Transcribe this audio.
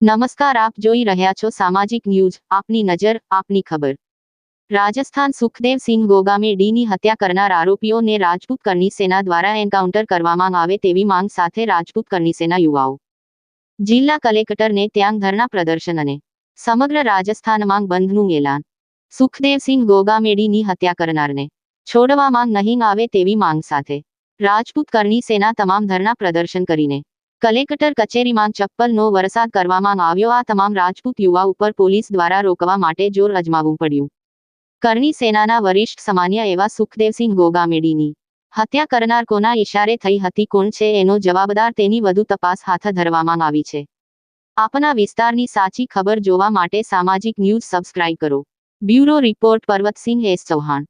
નમસ્કાર, આપ જોઈ રહ્યા છો સામાજિક ન્યૂઝ. આપની નજર, આપની ખબર. રાજસ્થાન સુખદેવસિંહ ગોગામે ડીની હત્યા કરનાર આરોપીઓને રાજપૂત કરણી સેના દ્વારા એન્કાઉન્ટર કરવામાં આવે તેવી માંગ સાથે રાજપૂત કરની સેના યુવાઓ. જિલ્લા કલેક્ટરને ત્યાં ધરના પ્રદર્શન અને સમગ્ર રાજસ્થાનમાં બંધનું એલાન. સુખદેવસિંહ ગોગામેડીની હત્યા કરનારને છોડવા માંગ નહીં આવે તેવી માંગ સાથે રાજપૂત કરની સેના તમામ ધરના પ્રદર્શન કરીને કલેક્ટર કચેરીમાં ચપ્પલનો વરસાદ કરવામાં આવ્યો. આ તમામ રાજપૂત યુવા ઉપર પોલીસ દ્વારા રોકવા માટે જોર અજમાવવું પડ્યું. કરણી સેનાના વરિષ્ઠ સામાન્ય એવા સુખદેવસિંહ ગોગામેડીની હત્યા કરનાર કોના ઇશારે થઈ હતી, કોણ છે, એનો જવાબદાર તેની વધુ તપાસ હાથ ધરવામાં આવી છે. આપના વિસ્તારની સાચી ખબર જોવા માટે સામાજિક ન્યૂઝ સબસ્ક્રાઇબ કરો. Bureau report Parvatsinh S. Chauhan.